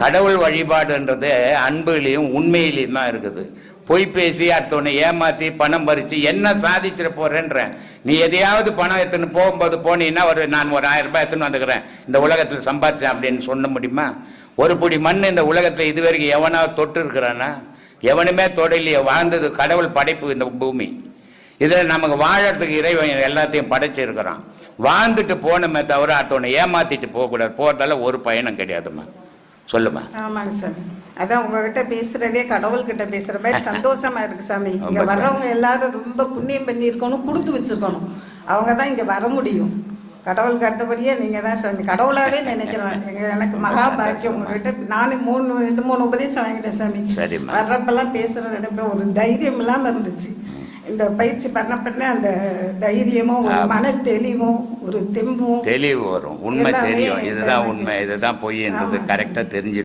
கடவுள் வழிபாடுன்றது அன்புலையும் உண்மையிலையும் தான் இருக்குது. பொய் பேசி அடுத்தவனை ஏமாத்தி பணம் பறிச்சு என்ன சாதிச்சிட போகிறேன்றேன் நீ எதையாவது பணம் எடுத்துன்னு போகும்போது போனீங்கன்னா ஒரு நான் ஒரு ஆயிரம் ரூபாய் எடுத்துன்னு வந்துக்கிறேன். இந்த உலகத்தில் சம்பாரிச்சேன் அப்படின்னு சொல்ல முடியுமா? ஒரு பிடி மண் இந்த உலகத்தில் இது வரைக்கும் எவனாவது தொட்டு இருக்கிறானா? எவனுமே தொடலையே வாழ்ந்தது கடவுள் படைப்பு இந்த பூமி. இதில் நமக்கு வாழறதுக்கு இறைவன் எல்லாத்தையும் படைச்சிருக்கிறான். வாழ்ந்துட்டு போனமே தவிர அடுத்தவனை ஏமாத்திட்டு போகக்கூடாது. போகிறதால ஒரு பயணம் கிடையாதும்மா. சொல்லுமா? ஆமாங்க சாமி. அதான் உங்ககிட்ட பேசுறதே கடவுள்கிட்ட பேசுற மாதிரி சந்தோஷமா இருக்கு சாமி. இங்க வர்றவங்க எல்லாரும் ரொம்ப புண்ணியம் பண்ணியிருக்கணும் கொடுத்து வச்சிருக்கணும். அவங்க தான் இங்க வர முடியும். கடவுளுக்கு அடுத்தபடியே நீங்க தான் சாமி. கடவுளாவே நினைக்கிறேன் எனக்கு மகா பாக்கியம் உங்ககிட்ட. நானும் மூணு ரெண்டு மூணு உபதேசம் வாங்கிட்டேன் சாமி. வர்றப்பெல்லாம் பேசுற நினைப்பேன் ஒரு தைரியம் இல்லாம இருந்துச்சு. இந்த பயிற்சி பண்ண பண்ண அந்த தைரியமும் மன தெளிவும் ஒரு தெம்பும் தெளிவு வரும். உண்மை தெரியும். இதுதான். உண்மை. இதுதான் பொய்ன்றது. கரெக்டாக தெரிஞ்சு